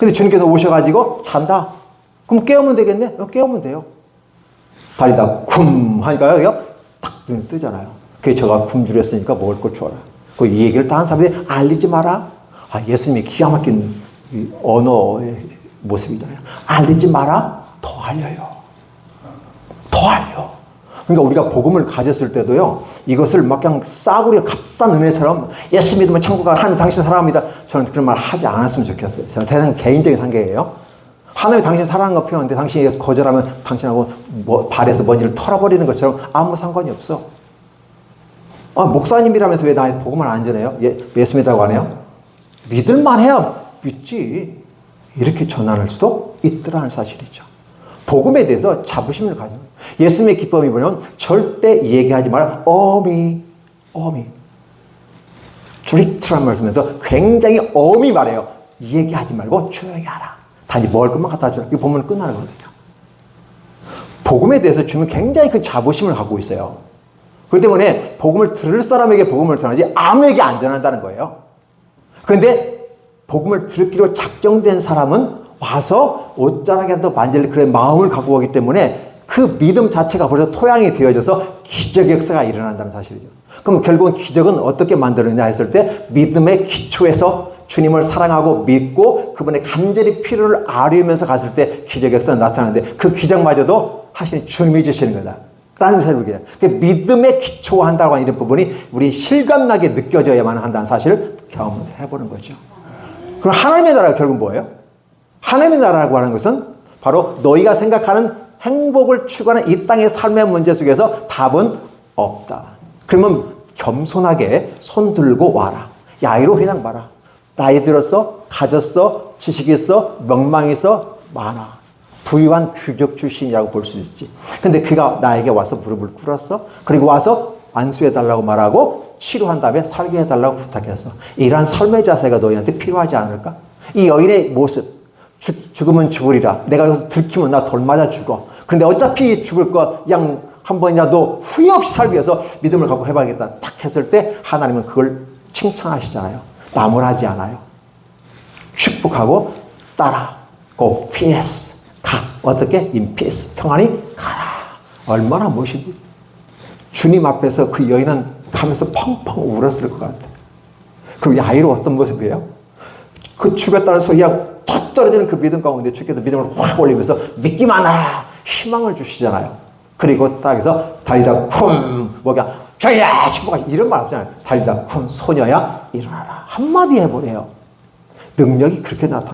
근데 주님께서 오셔가지고 잔다. 그럼 깨우면 되겠네? 어, 깨우면 돼요. 다리다 쿰 하니까요, 여기가 딱 눈이 뜨잖아요. 그게 저가 굶주렸으니까 먹을 걸 줘라. 그 이 얘기를 다른 사람들이 알리지 마라. 아, 예수님이 기가 막힌 이 언어의 모습이잖아요. 알리지 마라. 더 알려요. 더 알려. 그러니까 우리가 복음을 가졌을 때도요, 이것을 막 그냥 싸구려 값싼 은혜처럼 예수 믿으면 천국 가 하나님 당신 사랑합니다. 저는 그런 말 하지 않았으면 좋겠어요. 저는 세상 개인적인 상계예요. 하나님 당신 사랑하는 거 표현하는데 당신이 거절하면 당신하고 뭐 발에서 먼지를 털어버리는 것처럼 아무 상관이 없어. 아, 목사님이라면서 왜 나의 복음을 안 전해요? 예, 예수 믿다고 안 해요? 믿을만 해야 믿지. 이렇게 전환할 수도 있더라는 사실이죠. 복음에 대해서 자부심을 가지는. 예수님의 기쁨이 뭐냐면 절대 얘기하지 말 어미, 어미. 드리트란 말씀에서 굉장히 어미 말해요. 얘기하지 말고 조용히 하라. 단지 먹을 것만 갖다 주라. 이거 보면 끝나는 거거든요. 복음에 대해서 주면 굉장히 큰 자부심을 갖고 있어요. 그렇기 때문에 복음을 들을 사람에게 복음을 전하지 아무에게 안 전한다는 거예요. 그런데 복음을 듣기로 작정된 사람은 와서 옷자락에 한번 만질 그런 마음을 갖고 오기 때문에 그 믿음 자체가 벌써 토양이 되어져서 기적 역사가 일어난다는 사실이죠. 그럼 결국은 기적은 어떻게 만들어내냐 했을 때 믿음의 기초에서 주님을 사랑하고 믿고 그분의 간절히 필요를 아뢰면서 갔을 때 기적 역사가 나타나는데 그 기적마저도 하시는 주님이 주시는 거다. 라는 사실이에요. 그 믿음의 기초한다고 하는 이런 부분이 우리 실감나게 느껴져야만 한다는 사실을 경험해보는 거죠. 그럼 하나님의 나라가 결국 뭐예요? 하나님의 나라라고 하는 것은 바로 너희가 생각하는 행복을 추구하는 이 땅의 삶의 문제 속에서 답은 없다. 그러면 겸손하게 손 들고 와라. 야이로 그냥 봐라. 나이 들었어, 가졌어, 지식이 있어, 명망이 있어, 많아. 부유한 귀족 출신이라고 볼 수 있지. 근데 그가 나에게 와서 무릎을 꿇었어. 그리고 와서 안수해달라고 말하고 치료한 다음에 살게 해달라고 부탁했어. 이러한 삶의 자세가 너희한테 필요하지 않을까? 이 여인의 모습. 죽, 죽으면 죽으리라. 내가 여기서 들키면 나 돌 맞아 죽어. 근데 어차피 죽을 거, 양, 한 번이라도 후회 없이 살기 위해서 믿음을 갖고 해봐야겠다. 딱 했을 때 하나님은 그걸 칭찬하시잖아요. 나무라지 않아요. 축복하고 따라. go peace. 가. 어떻게? in peace. 평안히 가라. 얼마나 멋있지. 주님 앞에서 그 여인은 가면서 펑펑 울었을 것 같아. 그리고 야이로 어떤 모습이에요? 그 죽었다는 소리가 툭 떨어지는 그 믿음 가운데 주께서 믿음을 확 올리면서 믿기만 하라 희망을 주시잖아요. 그리고 딱 해서 달리다 쿵 뭐가 저야 축복하 이런 말 없잖아요. 달리다 쿵 소녀야 일어나라 한마디 해보래요. 능력이 그렇게 나타.